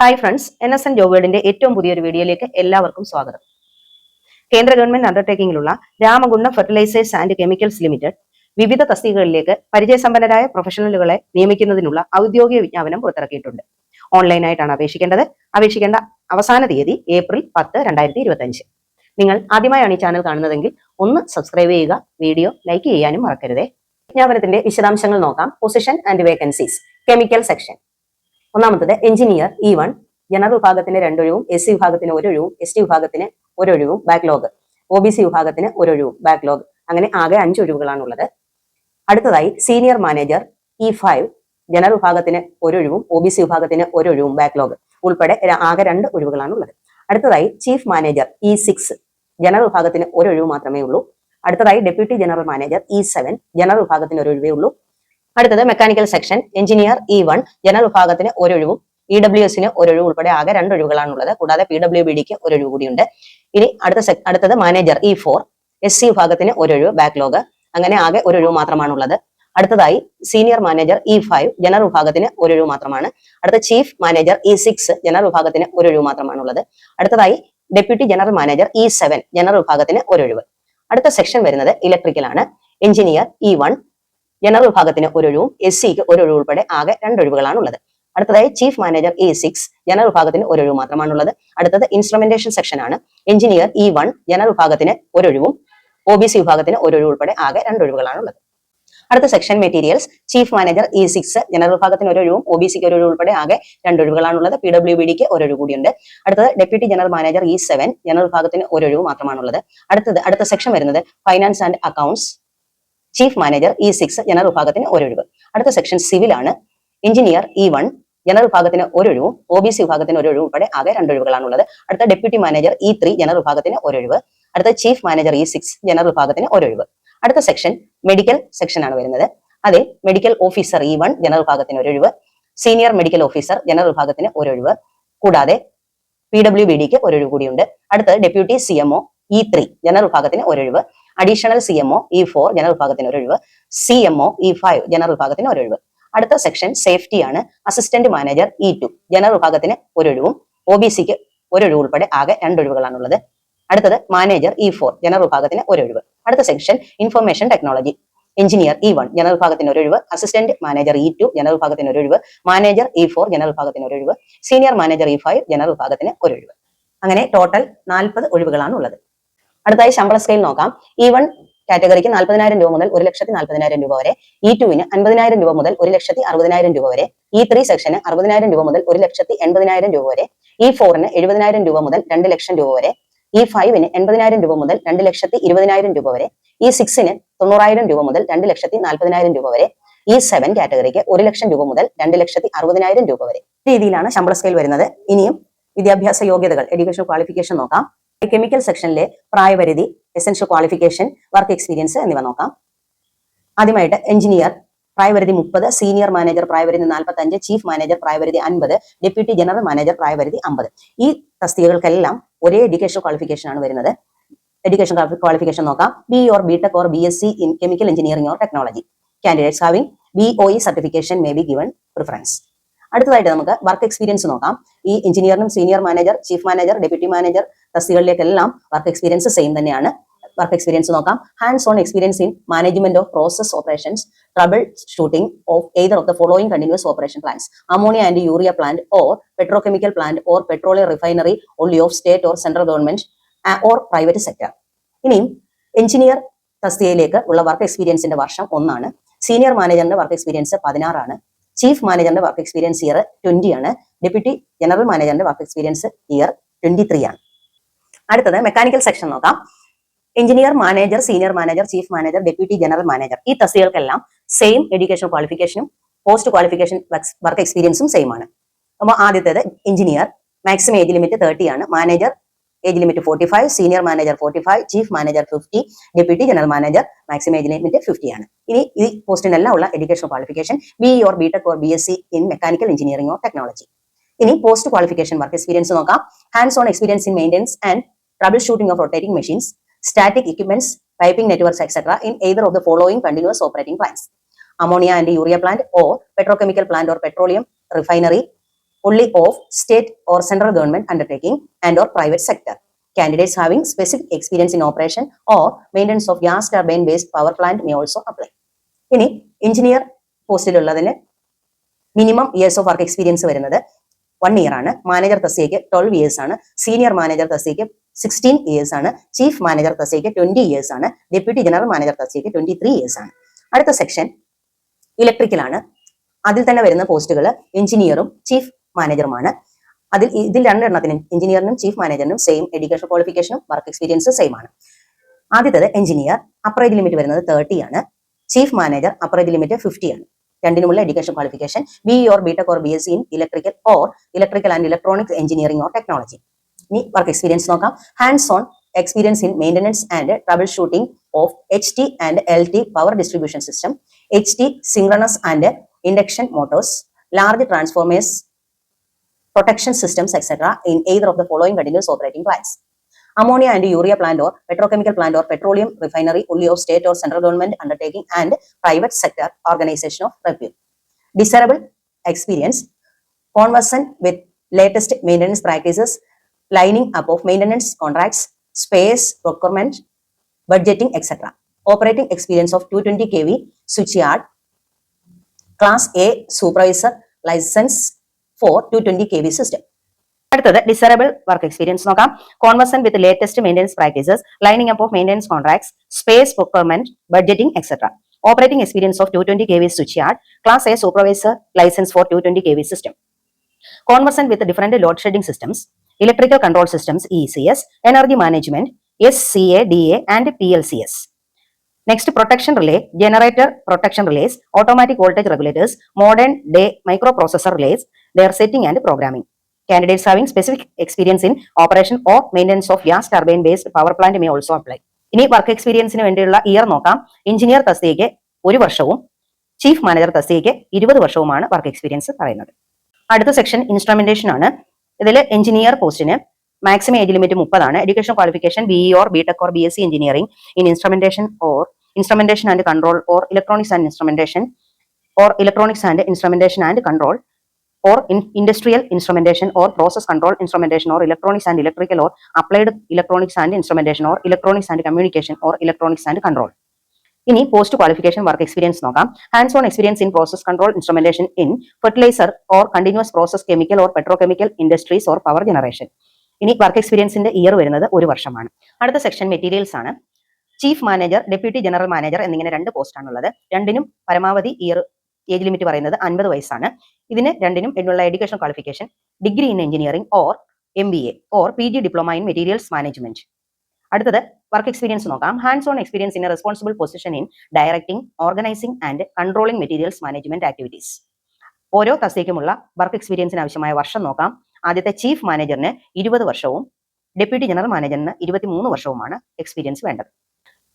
Hi friends N S N job വേർഡിന്റെ ഏറ്റവും പുതിയൊരു വീഡിയോയിലേക്ക് എല്ലാവർക്കും സ്വാഗതം കേന്ദ്ര government അണ്ടർടേക്കിംഗിലുള്ള Ramagundam fertilizers and chemicals limited വിവിധ തസ്തികകളിലേക്ക് പരിചയസമ്പന്നരായ പ്രൊഫഷണലുകളെ നിയമിക്കുന്നതിനുള്ള ഔദ്യോഗിക വിജ്ഞാപനം പുറത്തിറക്കിയിട്ടുണ്ട് ഓൺലൈനായിട്ടാണ് അപേക്ഷിക്കേണ്ടത് അപേക്ഷിക്കേണ്ട അവസാന തീയതി ഏപ്രിൽ പത്ത് രണ്ടായിരത്തി ഇരുപത്തഞ്ച് നിങ്ങൾ ആദ്യമായാണ് ഈ ചാനൽ കാണുന്നതെങ്കിൽ ഒന്ന് സബ്സ്ക്രൈബ് ചെയ്യുക വീഡിയോ ലൈക്ക് ചെയ്യാനും മറക്കരുതേ വിജ്ഞാപനത്തിന്റെ വിശദാംശങ്ങൾ നോക്കാം position and vacancies chemical section ഒന്നാമത്തത് engineer E e one general വിഭാഗത്തിന് രണ്ടൊഴിവും എസ് സി വിഭാഗത്തിന് ഒരൊഴിവും എസ് ടി വിഭാഗത്തിന് ഒരൊഴിവും ബാക്ക്ലോഗ് ഒ ബി സി വിഭാഗത്തിന് ഒരൊഴിവും ബാക്ക്ലോഗ് അങ്ങനെ ആകെ അഞ്ച് ഉള്ളത് അടുത്തതായി senior manager E five general വിഭാഗത്തിന് ഒരൊഴിവും ഒ ബി സി വിഭാഗത്തിന് ഒരൊഴിവും ബാക്ക്ലോഗ് ഉൾപ്പെടെ ആകെ രണ്ട് ഉള്ളത് അടുത്തതായി chief manager E six general വിഭാഗത്തിന് ഒരൊഴിവ് മാത്രമേ ഉള്ളൂ അടുത്തതായി deputy general manager E seven general വിഭാഗത്തിന് ഒരൊഴിവേ ഉള്ളൂ അടുത്തത് mechanical section engineer E one general വിഭാഗത്തിന് ഒരൊഴിവും ഇ e ഡബ്ല്യു എസിന് ഒരൊഴിവ് ഉൾപ്പെടെ ആകെ രണ്ട് ഉള്ളത് കൂടാതെ പി ഡബ്ല്യു ബി ഡിക്ക് ഒരൊഴിവ് കൂടിയുണ്ട് ഇനി അടുത്ത അടുത്തത് manager E four S C വിഭാഗത്തിന് ഒരൊഴിവ് ബാക്ക്ലോഗ് അങ്ങനെ ആകെ ഒരൊഴിവ് ഉള്ളത് അടുത്തതായി senior manager E five general വിഭാഗത്തിന് ഒരൊഴിവ് മാത്രമാണ് അടുത്ത chief manager E six general വിഭാഗത്തിന് ഒരൊഴിവ് ഉള്ളത് അടുത്തതായി deputy general manager E seven general വിഭാഗത്തിന് ഒരൊഴിവ് അടുത്ത സെക്ഷൻ വരുന്നത് ഇലക്ട്രിക്കലാണ് എഞ്ചിനീയർ ഇ വൺ ജനറൽ വിഭാഗത്തിന് ഒരൊഴിവും എസ് സിക്ക് ഒരൊഴിവ് ഉൾപ്പെടെ ആകെ രണ്ടൊഴിവുകളാണ് ഉള്ളത് അടുത്തതായി chief manager E six general വിഭാഗത്തിന് ഒരു മാത്രമാണ് ഉള്ളത് അടുത്തത് ഇൻസ്ട്രുമെന്റേഷൻ സെക്ഷൻ ആണ് എഞ്ചിനീയർ ഇ വൺ ജനറൽ വിഭാഗത്തിന് ഒരൊഴിവും ഒ ബി സി വിഭാഗത്തിന് ഒരൊഴിവ് ഉൾപ്പെടെ ആകെ രണ്ടൊഴിവുകളാണ് ഉള്ളത് അടുത്ത section materials chief manager E six general വിഭാഗത്തിന് ഒരൊഴിവും ഒ ബി സിക്ക് ഒരൊഴിവ് ഉൾപ്പെടെ ആകെ ഉള്ളത് പി ഡബ്ല്യു ബി ഡിക്ക് ഒരൊഴിവ് കൂടിയുണ്ട് അടുത്തത് deputy general manager E seven general വിഭാഗത്തിന് ഒരൊഴിവ് മാത്രമാണുള്ളത് അടുത്തത് അടുത്ത സെക്ഷൻ വരുന്നത് finance and accounts chief manager E six general വിഭാഗത്തിന് ഒരൊഴിവ് അടുത്ത സെക്ഷൻ സിവിൽ ആണ് എഞ്ചിനീയർ ഇ വൺ ജനറൽ വിഭാഗത്തിന് ഒരൊഴിവും ഒ ബി സി വിഭാഗത്തിന് ഒരൊഴിവ് ഉൾപ്പെടെ ആകെ രണ്ടൊഴിവുകളാണുള്ളത് അടുത്ത deputy manager E three general വിഭാഗത്തിന് ഒരൊഴിവ് അടുത്ത chief manager E six general വിഭാഗത്തിന് ഒരൊഴിവ് അടുത്ത സെക്ഷൻ മെഡിക്കൽ സെക്ഷൻ ആണ് വരുന്നത് അതിൽ medical officer E one general വിഭാഗത്തിന് ഒരൊഴിവ് സീനിയർ മെഡിക്കൽ ഓഫീസർ ജനറൽ വിഭാഗത്തിന് ഒരൊഴിവ് കൂടാതെ പി ഡബ്ല്യു ബി ഡിക്ക് ഒരൊഴിവ് കൂടിയുണ്ട് അടുത്ത് deputy C MO E three general വിഭാഗത്തിന് ഒരൊഴിവ് additional C MO E four general വിഭാഗത്തിന് ഒരു ഒഴിവ് C MO E five general വിഭാഗത്തിന് ഒരു ഒഴിവ് അടുത്ത സെക്ഷൻ സേഫ്റ്റി ആണ് assistant manager E two general വിഭാഗത്തിന് ഒരൊഴിവും ഒ ബി സിക്ക് ഒരൊഴിവ് ഉൾപ്പെടെ ആകെ രണ്ടൊഴിവുകളാണുള്ളത് അടുത്തത് മാനേജർ ഇ ഫോർ ജനറൽ വിഭാഗത്തിന് ഒരൊഴിവ് അടുത്ത section information technology engineer E one general വിഭാഗത്തിന് ഒരു ഒഴിവ് assistant manager E two general വിഭാഗത്തിന് ഒരു ഒഴിവ് മാനേജർ ഇ ഫോർ ജനറൽ വിഭാഗത്തിന് ഒരു ഒഴിവ് senior manager E five general വിഭാഗത്തിന് ഒരു ഒഴിവ് അങ്ങനെ ടോട്ടൽ നാൽപ്പത് ഒഴിവുകളാണ് ഉള്ളത് അടുത്തായി ശമ്പള സ്കെയിൽ നോക്കാം ഇ e വൺ കാറ്റഗറിക്ക് നാൽപ്പതിനായിരം രൂപ മുതൽ ഒരു ലക്ഷത്തി നാൽപ്പതിനായിരം രൂപ വരെ ഇ e ടുവിന് അൻപതിനായിരം രൂപ മുതൽ ഒരു ലക്ഷത്തി അറുപതിനായിരം രൂപ വരെ ഇ ത്രീ സെക്ഷന് അറുപതിനായിരം രൂപ മുതൽ ഒരു ലക്ഷത്തി എൺപതിനായിരം രൂപ വരെ ഇ e ഫോറിന് എഴുപതിനായിരം രൂപ മുതൽ രണ്ട് ലക്ഷം രൂപ വരെ ഇ ഫൈവിന് എൺപതിനായിരം രൂപ മുതൽ രണ്ട് ലക്ഷത്തി ഇരുപതിനായിരം രൂപ വരെ ഇ സിക്സിന് തൊണ്ണൂറായിരം രൂപ മുതൽ രണ്ട് ലക്ഷത്തി നാൽപ്പതിനായിരം രൂപ വരെ ഇ സെവൻ കാറ്റഗറിക്ക് ഒരു ലക്ഷം രൂപ മുതൽ രണ്ട് ലക്ഷത്തി അറുപതിനായിരം രൂപ വരെ രീതിയിലാണ് ശമ്പള സ്കെയിൽ വരുന്നത് ഇനിയും വിദ്യാഭ്യാസ യോഗ്യതകൾ എഡ്യൂക്കേഷൻ ക്വാളിഫിക്കേഷൻ നോക്കാം കെമിക്കൽ സെക്ഷനിലെ പ്രായപരിധി എസെൻഷ്യൽ ക്വാളിഫിക്കേഷൻ വർക്ക് എക്സ്പീരിയൻസ് എന്നിവ നോക്കാം ആദ്യമായിട്ട് എഞ്ചിനീയർ പ്രായപരിധി മുപ്പത് സീനിയർ മാനേജർ പ്രായപരിധി നാൽപ്പത്തി അഞ്ച് ചീഫ് മാനേജർ പ്രായപരിധി അൻപത് ഡെപ്യൂട്ടി ജനറൽ മാനേജർ പ്രായപരിധി അമ്പത് ഈ തസ്തികകൾക്കെല്ലാം ഒരേ എഡ്യൂക്കേഷൻ ക്വാളിഫിക്കേഷൻ ആണ് വരുന്നത് എഡ്യൂക്കേഷൻ ക്വാളിഫിക്കേഷൻ നോക്കാം B or B tech or B S C in chemical engineering or technology candidates having B O E certification may be given preference അടുത്തതായിട്ട് നമുക്ക് വർക്ക് എക്സ്പീരിയൻസ് നോക്കാം ഈ എഞ്ചിനീയറിനും senior manager chief manager deputy manager തസ്തികളിലേക്കെല്ലാം work experience same തന്നെയാണ് work experience നോക്കാം hands on experience in management of process operations troubleshooting of either of the following continuous operation plants ammonia and urea plant or petrochemical plant or petroleum refinery only of state or central government or private sector ഇനിയും engineer തസ്തികയിലേക്ക് ഉള്ള work എക്സ്പീരിയൻസിന്റെ വർഷം ഒന്നാണ് senior മാനേജറിന്റെ work experience പതിനാറാണ് chief മാനേജറിന്റെ work experience year twenty ആണ് deputy general മാനേജറിന്റെ work experience year twenty three ആണ് അടുത്തത് മെക്കാനിക്കൽ സെക്ഷൻ നോക്കാം engineer manager senior manager chief manager deputy general manager ഈ തസ്തികൾക്കെല്ലാം സെയിം എഡ്യൂക്കേഷൻ ക്വാളിഫിക്കേഷനും പോസ്റ്റ് ക്വാളിഫിക്കേഷൻ വർക്ക് എക്സ്പീരിയൻസും സെയിം ആണ് അപ്പോൾ ആദ്യത്തേത് engineer maximum age limit thirty ആണ് manager age limit forty five senior manager forty five chief manager fifty deputy general manager maximum age limit fifty ആണ് ഇനി ഈ പോസ്റ്റിനെല്ലാം ഉള്ള education qualification B E or B tech or B S C in mechanical engineering or technology ഇനി post qualification work experience നോക്കാം hands on experience in maintenance and troubleshooting of rotating machines static equipments, piping networks, etc. In either of the following continuous operating plants. Ammonia and urea plant or petrochemical plant or petroleum refinery only of state or central government undertaking and or private sector. Candidates having specific experience in operation or maintenance of gas turbine based power plant may also apply. ഇനി engineer പോസ്റ്റിലുള്ളതിന് minimum years of work experience വരുന്നത് one year ആണ് manager തസ്തികയ്ക്ക് twelve years ആണ് senior manager തസ്തികയ്ക്ക് sixteen years ആണ് chief manager തസ്തികയ്ക്ക് twenty years ആണ് deputy general manager തസ്തികയ്ക്ക് ട്വന്റി ത്രീ ഇയേഴ്സ് ആണ് അടുത്ത സെക്ഷൻ ഇലക്ട്രിക്കലാണ് അതിൽ തന്നെ വരുന്ന പോസ്റ്റുകൾ എഞ്ചിനീയറും ചീഫ് മാനേജറുമാണ് അതിൽ ഇതിൽ രണ്ടെണ്ണത്തിനും എഞ്ചിനീയറിനും ചീഫ് മാനേജറിനും സെയിം എഡ്യൂക്കേഷൻ ക്വാളിഫിക്കേഷനും വർക്ക് എക്സ്പീരിയൻസ് സെയിം ആണ് ആദ്യത്തത് എഞ്ചിനീയർ അപ്രൈഡ് ലിമിറ്റ് വരുന്നത് തേർട്ടി ആണ് chief manager upper age limit fifty ആണ് രണ്ടിനുമുള്ള education qualification B or B tech or B S C in electrical or electrical and electronics engineering or technology ഇനി work experience നോക്കാം hands on experience in maintenance and troubleshooting of H T and L T power distribution system H T synchronous and induction motors large transformers protection systems, etc. in either of the following continuous operating plants. Ammonia and urea plant or petrochemical plant or petroleum refinery only of state or central government undertaking and private sector organization of review. Desirable experience, conversant with latest maintenance practices, lining up of maintenance contracts, space, procurement, budgeting, etc. Operating experience of 220 kV switchyard, class A supervisor, license for 220 kV system. Desirable work experience. Conversant with latest maintenance practices, lining up of maintenance contracts, space procurement, budgeting, etc. Operating experience of 220 kV switchyard, class A supervisor license for 220 kV system. Conversant with different load shedding systems, electrical control systems, ECS, energy management, SCA, DA and PLCS. Next, protection relay, generator protection relays, automatic voltage regulators, modern day microprocessor relays, their setting and programming. Candidates having specific experience in operation or maintenance of gas turbine based power plant may also apply. ഇനി work എക്സ്പീരിയൻസിന് വേണ്ടിയുള്ള year നോക്കാം engineer തസ്തികയ്ക്ക് ഒരു വർഷവും chief manager തസ്തികയ്ക്ക് ഇരുപത് വർഷവുമാണ് work experience പറയുന്നത് അടുത്ത section instrumentation ആണ് ഇതിൽ എഞ്ചിനീയർ പോസ്റ്റിന് മാക്സിമം ഏജ് ലിമിറ്റ് മുപ്പതാണ് education qualification B E or B tech or B S C engineering in instrumentation or instrumentation and control or electronics and instrumentation or electronics and instrumentation and control or industrial instrumentation or process control instrumentation or electronics and electrical or applied electronics and instrumentation or electronics and communication or electronics and control ഇനി post qualification work experience നോക്കാം hands on experience in process control instrumentation in fertilizer or continuous process chemical or petrochemical industries or power generation ഇനി work എക്സ്പീരിയൻസിന്റെ year വരുന്നത് ഒരു വർഷമാണ് അടുത്ത section materials ആണ് chief manager deputy general manager എന്നിങ്ങനെ രണ്ട് പോസ്റ്റാണുള്ളത് രണ്ടിനും പരമാവധി ഇയർ ഏജ് ലിമിറ്റ് പറയുന്നത് അൻപത് വയസ്സാണ് ഇതിന് രണ്ടിനും എന്നുള്ള education qualification degree in engineering or M B A or P G diploma in materials management അടുത്തത് വർക്ക് എക്സ്പീരിയൻസ് നോക്കാം hands on experience in a responsible position in directing organising and controlling materials management activities ഓരോ തസ്തികയ്ക്കുമുള്ള work എക്സ്പീരിയൻസിന് ആവശ്യമായ വർഷം നോക്കാം ആദ്യത്തെ chief മാനേജറിന് ഇരുപത് വർഷവും ഡെപ്യൂട്ടി ജനറൽ മാനേജറിന് മൂന്ന് വർഷവുമാണ് എക്സ്പീരിയൻസ് വേണ്ടത്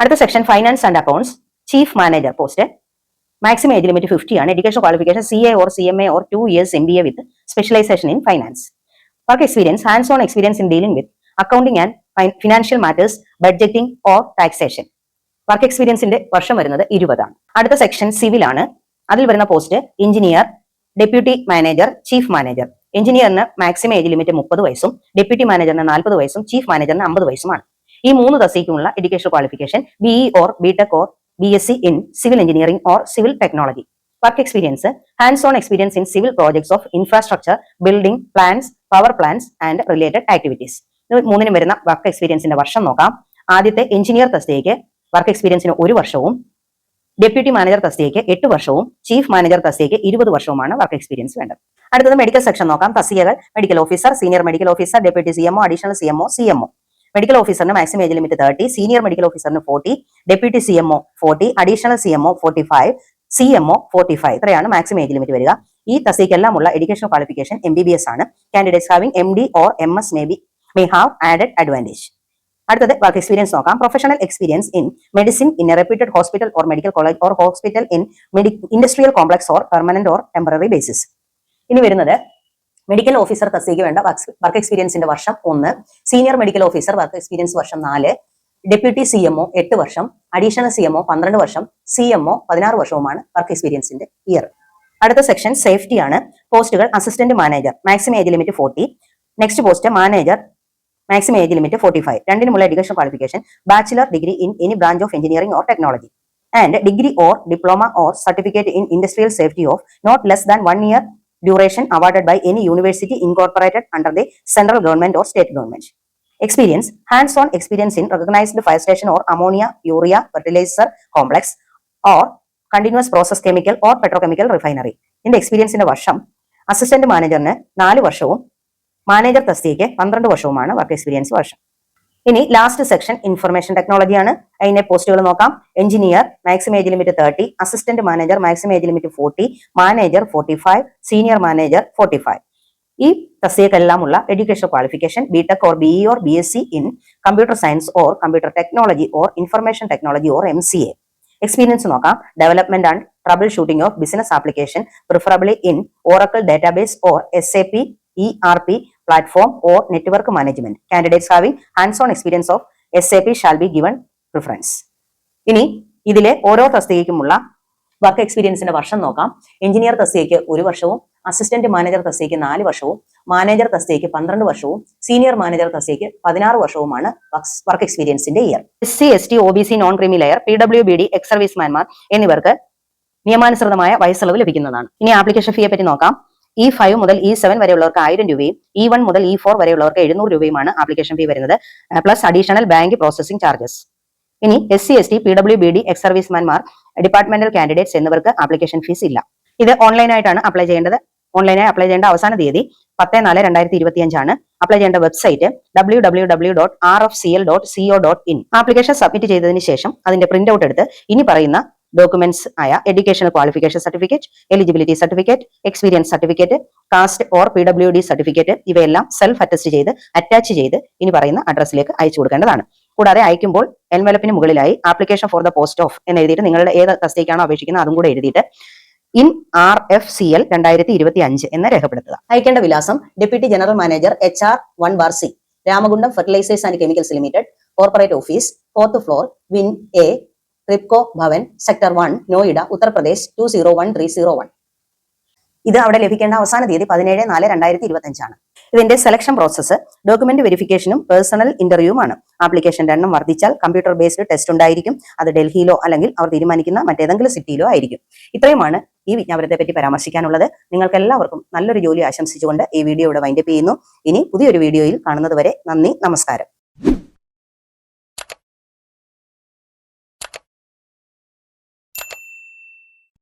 അടുത്ത section finance and accounts chief manager post maximum age limit fifty ആണ് education qualification C A or C M A or two years M B A with specialisation in finance work experience hands on experience in dealing with accounting and financial matters budgeting or taxation work എക്സ്പീരിയൻസിന്റെ വർഷം വരുന്നത് ഇരുപതാണ് അടുത്ത section civil ആണ് അതിൽ വരുന്ന post engineer deputy manager chief manager എഞ്ചിനീയറിന് maximum age limit മുപ്പത് വയസ്സും deputy മാനേജറിന് നാൽപ്പത് വയസ്സും ചീഫ് മാനേജറിന് അമ്പത് വയസ്സുമാണ് ഈ മൂന്ന് തസ്തിക്കുള്ള education qualification BE or BTech or B S C in civil engineering or civil technology work experience hands on experience in civil projects of infrastructure building plans power plans and related activities മൂന്നിനും വരുന്ന work എക്സ്പീരിയൻസിന്റെ വർഷം നോക്കാം ആദ്യത്തെ engineer തസ്തികയ്ക്ക് work എക്സ്പീരിയൻസിന് ഒരു വർഷവും deputy manager തസ്തികയ്ക്ക് എട്ട് വർഷവും ചീഫ് മാനേജർ തസ്തികയ്ക്ക് ഇരുപത് വർഷവുമാണ് വർക്ക് എക്സ്പീരിയൻസ് വേണ്ടത് അടുത്തത് മെഡിക്കൽ സെക്ഷൻ നോക്കാം തസ്തികകൾ medical officer senior medical officer deputy CMO additional CMO CMO medical ഓഫീസറിന് maximum age limit thirty senior medical ഓഫീസറിന് forty deputy C MO forty additional C MO forty five C MO forty five ഇത്രയാണ് maximum age limit വരിക ഈ ഉള്ള education qualification M B B S ആണ് candidates having M D or M S may be may have added advantage അടുത്തത് work experience നോക്കാം professional experience in medicine in a reputed hospital or medical college or hospital in മെഡി industrial complex or permanent or temporary basis ഇനി വരുന്നത് medical officer തസ്തിക്ക് വേണ്ട work എക്സ്പീരിയൻസിന്റെ വർഷം ഒന്ന് senior medical officer work experience വർഷം നാല് deputy C MO എട്ട് വർഷം അഡീഷണൽ സി എംഒ പന്ത്രണ്ട് വർഷം സി എംഒ പതിനാറ് വർഷവുമാണ് വർക്ക് എക്സ്പീരിയൻസിന്റെ ഇയർ അടുത്ത സെക്ഷൻ സേഫ്റ്റി ആണ് പോസ്റ്റുകൾ assistant manager maximum age limit forty next post manager maximum age limit forty five രണ്ടിനുമുള്ള education qualification bachelor degree in any branch of engineering or technology and degree or diploma or certificate in industrial safety of not less than one year duration awarded by any university incorporated under the central government or state government. Experience, hands-on experience in recognized fire station or ammonia, urea, fertilizer complex or continuous process chemical or petrochemical refinery ഇതിന്റെ എക്സ്പീരിയൻസിന്റെ വർഷം assistant മാനേജറിന് നാല് വർഷവും manager തസ്തികയ്ക്ക് പന്ത്രണ്ട് വർഷവുമാണ് work experience വർഷം ഇനി last section information ടെക്നോളജിയാണ് അതിനെ പോസ്റ്റുകൾ നോക്കാം engineer maximum age limit thirty assistant manager maximum age limit forty manager forty five senior manager forty five ഈ തസ്തികക്കെല്ലാമുള്ള education qualification B tech or B E or B S C in computer science or computer technology or information technology or M C A experience നോക്കാം development and trouble shooting of business application preferably in Oracle database or S A P E R P platform or network management candidates having hands on experience of S A P shall be given preference ഇനി ഇതിലെ ഓരോ തസ്തികയ്ക്കുമുള്ള work എക്സ്പീരിയൻസിന്റെ വർഷം നോക്കാം engineer തസ്തികയ്ക്ക് ഒരു വർഷവും assistant manager തസ്തികയ്ക്ക് നാല് വർഷവും മാനേജർ തസ്തികയ്ക്ക് പന്ത്രണ്ട് വർഷവും സീനിയർ മാനേജർ തസ്തികയ്ക്ക് പതിനാറ് വർഷവുമാണ് work എക്സ്പീരിയൻസിന്റെ year S C S T O B C non creamy layer P W B D ex സർവീസ്മാൻമാർ എന്നിവർക്ക് നിയമാനുസൃതമായ വയസ്സളവ് ലഭിക്കുന്നതാണ് ഇനി ആപ്ലിക്കേഷൻ ഫീയെ പറ്റി നോക്കാം ഇ e ഫൈവ് മുതൽ ഇ e സെവൻ വരെയുള്ളവർക്ക് ആയിരം രൂപയും ഇ e വൺ മുതൽ ഇ ഫോർ വരെയുള്ളവർക്ക് എഴുന്നൂറ് രൂപയുമാണ് ആപ്ലിക്കേഷൻ ഫീ വരുന്നത് plus additional bank processing charges ഇനി S C S T P W B D ex സർവീസ്മാൻമാർ departmental candidates എന്നിവർക്ക് ആപ്ലിക്കേഷൻ ഫീസ് ഇല്ല ഇത് ഓൺലൈനായിട്ടാണ് അപ്ലൈ ചെയ്യേണ്ടത് ഓൺലൈനായി അപ്ലൈ ചെയ്യേണ്ട അവസാന തീയതി പത്ത് നാല് രണ്ടായിരത്തി ഇരുപത്തി അഞ്ചാണ് അപ്ലൈ ചെയ്യേണ്ട website W W W dot R F C L dot co dot in application submit ചെയ്തതിന് ശേഷം അതിന്റെ പ്രിന്റ് ഔട്ട് എടുത്ത് ഇനി പറയുന്ന ഡോക്യുമെന്റ്സ് ആയ educational qualification certificate eligibility certificate experience certificate caste or P W D certificate ഇവയെല്ലാം self attest ചെയ്ത് attach ചെയ്ത് ഇനി പറയുന്ന അഡ്രസ്സിലേക്ക് അയച്ചു കൊടുക്കേണ്ടതാണ് കൂടാതെ അയക്കുമ്പോൾ എൻവലപ്പിന് മുകളിലായി application for the post of എന്ന് എഴുതിയിട്ട് നിങ്ങളുടെ ഏത് തസ്തിക്കാണോ അപേക്ഷിക്കുന്നത് അതും കൂടെ എഴുതിയിട്ട് in R F C L രണ്ടായിരത്തി ഇരുപത്തി അഞ്ച് എന്ന് രേഖപ്പെടുത്തുക അയക്കേണ്ട വിലാസം deputy general manager H R one bar C Ramagundam fertilizers and chemicals limited corporate office fourth floor wing A Ripco Bhavan sector one Noida Uttar Pradesh two zero one three zero one ഇത് അവിടെ ലഭിക്കേണ്ട അവസാന തീയതി പതിനേഴ് നാല് രണ്ടായിരത്തി അഞ്ചാണ് ഇതിന്റെ സെലക്ഷൻ പ്രോസസ്സ് ഡോക്യുമെന്റ് വെരിഫിക്കേഷനും പേഴ്സണൽ ഇന്റർവ്യൂമാണ് ആപ്ലിക്കേഷൻ എണ്ണം വർദ്ധിച്ചാൽ കമ്പ്യൂട്ടർ ബേസ്ഡ് ടെസ്റ്റ് ഉണ്ടായിരിക്കും അത് ഡൽഹിയിലോ അല്ലെങ്കിൽ അവർ തീരുമാനിക്കുന്ന മറ്റേതെങ്കിലും സിറ്റിയിലോ ആയിരിക്കും ഇത്രയുമാണ് ഈ വിജ്ഞാപനത്തെ പറ്റി പരാമർശിക്കാനുള്ളത് നിങ്ങൾക്ക് എല്ലാവർക്കും നല്ലൊരു ജോലി ആശംസിച്ചുകൊണ്ട് ഈ വീഡിയോ ഇവിടെ വൈൻഡപ്പ് ചെയ്യുന്നു ഇനി പുതിയൊരു വീഡിയോയിൽ കാണുന്നത് വരെ നന്ദി നമസ്കാരം